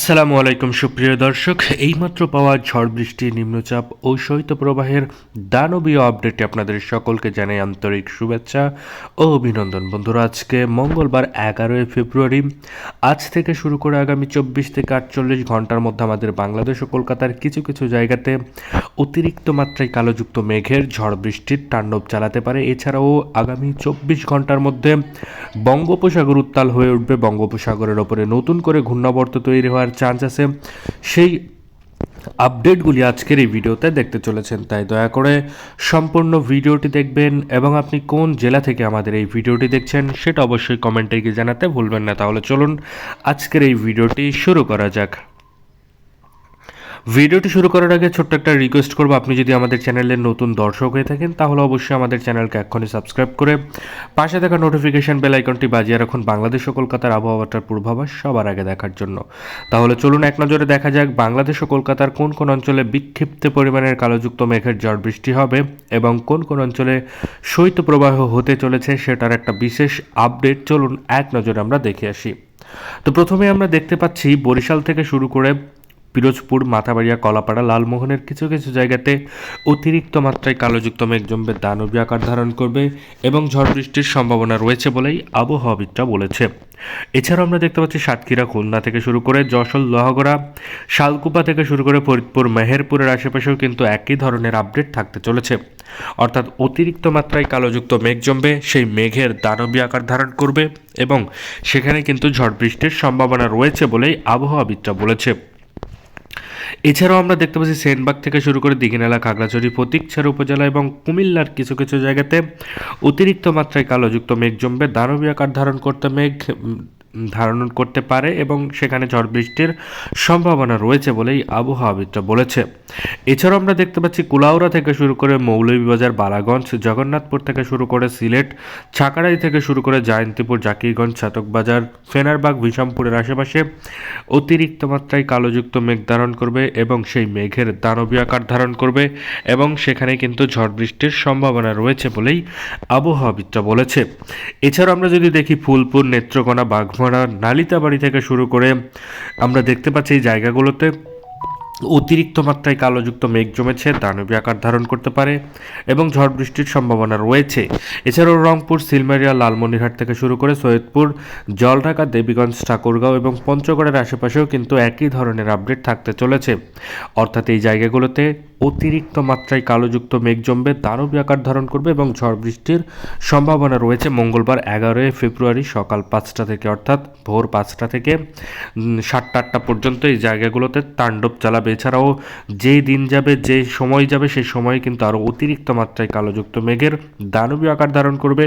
আসসালামু আলাইকুম, সুপ্রিয় দর্শক। এইমাত্র পাওয়া ঝড় বৃষ্টি নিম্নচাপ ও শৈত্যপ্রবাহের দানবীয় আপডেটে আপনাদের সকলকে জানাই আন্তরিক শুভেচ্ছা ও অভিনন্দন। বন্ধুরা, আজকে মঙ্গলবার এগারোই ফেব্রুয়ারি। আজ থেকে শুরু করে আগামী চব্বিশ থেকে আটচল্লিশ ঘণ্টার মধ্যে আমাদের বাংলাদেশ ও কলকাতার কিছু কিছু জায়গাতে অতিরিক্ত মাত্রায় কালোযুক্ত মেঘের ঝড় বৃষ্টির তাণ্ডব চালাতে পারে। এছাড়াও আগামী চব্বিশ ঘণ্টার মধ্যে বঙ্গোপসাগর উত্তাল হয়ে উঠবে। বঙ্গোপসাগরের ওপরে নতুন করে ঘূর্ণাবর্ত তৈরি হওয়ার চান্স আছে। সেই আপডেটগুলি আজকের এই ভিডিওতে দেখতে চলেছেন, তাই দয়া করে সম্পূর্ণ ভিডিওটি দেখবেন এবং আপনি কোন জেলা থেকে আমাদের এই ভিডিওটি দেখছেন সেটা অবশ্যই কমেন্টে গিয়ে জানাতে ভুলবেন না। তাহলে চলুন আজকের এই ভিডিওটি শুরু করা যাক। ভিডিওটি শুরু করার আগে ছোট্ট একটা রিকোয়েস্ট করব। আপনি যদি আমাদের চ্যানেলের নতুন দর্শক হয়ে থাকেন, তাহলে অবশ্যই আমাদের চ্যানেলকে এক্ষুনি সাবস্ক্রাইব করে পাশে থাকা নোটিফিকেশন বেল আইকনটি বাজিয়ে রাখুন বাংলাদেশ ও কলকাতার আবহাওয়াটার পূর্বাভাস সবার আগে দেখার জন্য। তাহলে চলুন এক নজরে দেখা যাক বাংলাদেশ ও কলকাতার কোন কোন অঞ্চলে বিক্ষিপ্ত পরিমাণের কালোযুক্ত মেঘের ঝড় বৃষ্টি হবে এবং কোন কোন অঞ্চলে শৈত্যপ্রবাহ হতে চলেছে সেটার একটা বিশেষ আপডেট চলুন এক নজরে আমরা দেখে আসি। তো প্রথমে আমরা দেখতে পাচ্ছি বরিশাল থেকে শুরু করে পিরোজপুর, মাথাবাড়িয়া, কলাপাড়া, লালমোহনের কিছু কিছু জায়গাতে অতিরিক্ত মাত্রায় কালোযুক্ত মেঘ জমবে দানবী আকার ধারণ করবে এবং ঝড় বৃষ্টির সম্ভাবনা রয়েছে বলেই আবহাওয়াবিদরা বলেছে। এছাড়াও আমরা দেখতে পাচ্ছি সাতক্ষীরা, খুলনা থেকে শুরু করে যশোর, লোহাগড়া, শালকুপা থেকে শুরু করে ফরিদপুর, মেহেরপুরের আশেপাশেও কিন্তু একই ধরনের আপডেট থাকতে চলেছে। অর্থাৎ অতিরিক্ত মাত্রায় কালোযুক্ত মেঘ জমবে সেই মেঘের দানবী আকার ধারণ করবে এবং সেখানে কিন্তু ঝড় বৃষ্টির সম্ভাবনা রয়েছে বলেই আবহাওয়াবিদরা বলেছে। এছাড়াও আমরা দেখতে পাচ্ছি সেনবাগ থেকে শুরু করে দিঘিনালা, খাগড়াছড়ি, ফতিকছড়া উপজেলা এবং কুমিল্লার কিছু কিছু জায়গাতে অতিরিক্ত মাত্রায় কালোযুক্ত মেঘ জমবে। দানবী আকার ধারণ করতে মেঘ ধারণ করতে পারে এবং সেখানে ঝড় বৃষ্টির সম্ভাবনা রয়েছে বলেই আবহাওয়াবিদরা বলেছে। এছাড়াও আমরা দেখতে পাচ্ছি কুলাউড়া থেকে শুরু করে মৌলভীবাজার, বালাগঞ্জ, জগন্নাথপুর থেকে শুরু করে সিলেট, ছাকাড়াই থেকে শুরু করে জয়ন্তীপুর, জাকিরগঞ্জ, ছাতকবাজার, ফেনারবাগ বিষমপুরের আশেপাশে অতিরিক্ত মাত্রায় কালোযুক্ত মেঘ ধারণ করবে এবং সেই মেঘের দানবী আকার ধারণ করবে এবং সেখানে কিন্তু ঝড় বৃষ্টির সম্ভাবনা রয়েছে বলেই আবহাওয়াবিদরা বলেছে। এছাড়াও আমরা যদি দেখি ফুলপুর, নেত্রকোনা বাঘ বাড়ি নালিতাবাড়ি থেকে শুরু করে আমরা দেখতে পাচ্ছি এই জায়গাগুলোতে অতিরিক্ত মাত্রায় কালোযুক্ত মেঘ জমেছে, দানবী আকার ধারণ করতে পারে এবং ঝড় বৃষ্টির সম্ভাবনা রয়েছে। এছাড়াও রংপুর, সিলমারিয়া, লালমনিরহাট থেকে শুরু করে সৈয়দপুর, জলঢাকা, দেবীগঞ্জ, ঠাকুরগাঁও এবং পঞ্চগড়ের আশেপাশেও কিন্তু একই ধরনের আপডেট থাকতে চলেছে। অর্থাৎ এই জায়গাগুলোতে অতিরিক্ত মাত্রায় কালোযুক্ত মেঘ জমবে দানবী আকার ধারণ করবে এবং ঝড় বৃষ্টির সম্ভাবনা রয়েছে। মঙ্গলবার এগারোই ফেব্রুয়ারি সকাল পাঁচটা থেকে, অর্থাৎ ভোর পাঁচটা থেকে সাতটা আটটা পর্যন্ত এই জায়গাগুলোতে তাণ্ডব চালাবে। এছাড়াও যে দিন যাবে, যে সময় যাবে, সেই সময়ে কিন্তু আরও অতিরিক্ত মাত্রায় কালোযুক্ত মেঘের দানবীয় আকার ধারণ করবে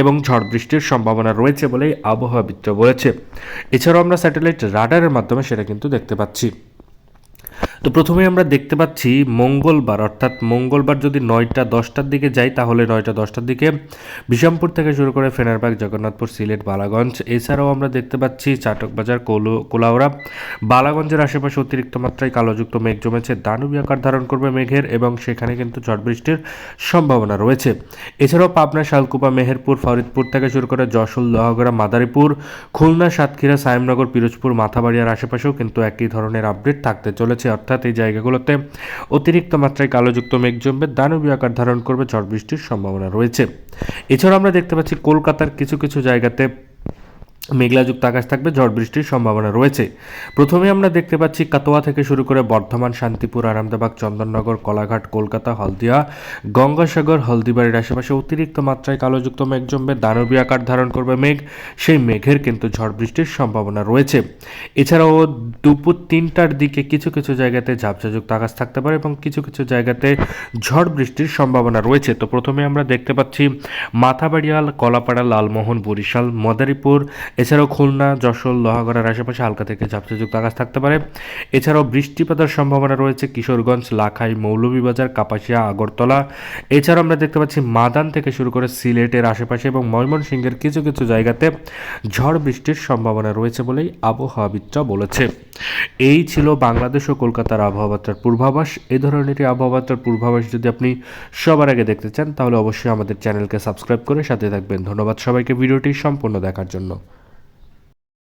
এবং ঝড় বৃষ্টির সম্ভাবনা রয়েছে বলেই আবহাওয়াবিদরা বলেছে। এছাড়াও আমরা স্যাটেলাইট রাডারের মাধ্যমে সেটা কিন্তু দেখতে পাচ্ছি। তো প্রথমে আমরা দেখতে পাচ্ছি মঙ্গলবার, অর্থাৎ মঙ্গলবার যদি নয়টা দশটার দিকে যাই, তাহলে নয়টা দশটার দিকে বিষমপুর থেকে শুরু করে ফেনারবাগ, জগন্নাথপুর, সিলেট, বালাগঞ্জ, এছাড়াও আমরা দেখতে পাচ্ছি চাটকবাজার, কোলো কোলাউড়া বালাগঞ্জের আশেপাশে অতিরিক্ত মাত্রায় কালোযুক্ত মেঘ জমেছে। দানবী আকার ধারণ করবে মেঘের এবং সেখানে কিন্তু ঝড় বৃষ্টির সম্ভাবনা রয়েছে। এছাড়াও পাবনা, শালকুপা, মেহেরপুর, ফরিদপুর থেকে শুরু করে যশোর, লোহাগড়া, মাদারীপুর, খুলনা, সাতক্ষীরা, সায়েমনগর, পিরোজপুর, মাথাবাড়িয়ার আশেপাশেও কিন্তু একই ধরনের আপডেট থাকতে চলেছে। অর্থাৎ অর্থাৎ এই জায়গাগুলোতে অতিরিক্ত মাত্রায় কালোযুক্ত মেঘ জমবে, দানবীয় আকার ধারণ করবে, ঝড় বৃষ্টির সম্ভাবনা রয়েছে। এছাড়াও আমরা দেখতে পাচ্ছি কলকাতার কিছু কিছু জায়গাতে মেঘলাযুক্ত আকাশ থাকবে, ঝড় বৃষ্টির সম্ভাবনা রয়েছে। প্রথমে আমরা দেখতে পাচ্ছি কাতোয়া থেকে শুরু করে বর্ধমান, শান্তিপুর আরামদাবাগ চন্দননগর, কলাঘাট, কলকাতা, হলদিয়া, গঙ্গাসাগর, হলদিবাড়ির আশেপাশে অতিরিক্ত মাত্রায় কালোযুক্ত মেঘ জমবে দানবী আকার ধারণ করবে মেঘ, সেই মেঘের কিন্তু ঝড় বৃষ্টির সম্ভাবনা রয়েছে। এছাড়াও দুপুর তিনটার দিকে কিছু কিছু জায়গাতে ঝাপঝাযুক্ত আকাশ থাকতে পারে এবং কিছু কিছু জায়গাতে ঝড় বৃষ্টির সম্ভাবনা রয়েছে। তো প্রথমে আমরা দেখতে পাচ্ছি মাথাবাড়িয়াল, কলাপাড়া, লালমোহন, বরিশাল, মদারীপুর এছাড়াও খুলনা, যশোর, লোহাগড়ার আশেপাশে হালকা থেকে ঝাপসাযুক্ত আকাশ থাকতে পারে। এছাড়াও বৃষ্টিপাতের সম্ভাবনা রয়েছে কিশোরগঞ্জ, লাখাই, মৌলভীবাজার, কাপাসিয়া, আগরতলা। এছাড়াও আমরা দেখতে পাচ্ছি মাদান থেকে শুরু করে সিলেটের আশেপাশে এবং ময়মনসিংহের কিছু কিছু জায়গাতে ঝড় বৃষ্টির সম্ভাবনা রয়েছে বলেই আবহাওয়াবিদরা বলেছে। এই ছিল বাংলাদেশ ও কলকাতার আবহাওয়াবার্তার পূর্বাভাস। এই ধরনেরই আবহাওয়াবার্তার পূর্বাভাস যদি আপনি সবার আগে দেখতে চান, তাহলে অবশ্যই আমাদের চ্যানেলকে সাবস্ক্রাইব করে সাথে থাকবেন। ধন্যবাদ সবাইকে ভিডিওটি সম্পূর্ণ দেখার জন্য।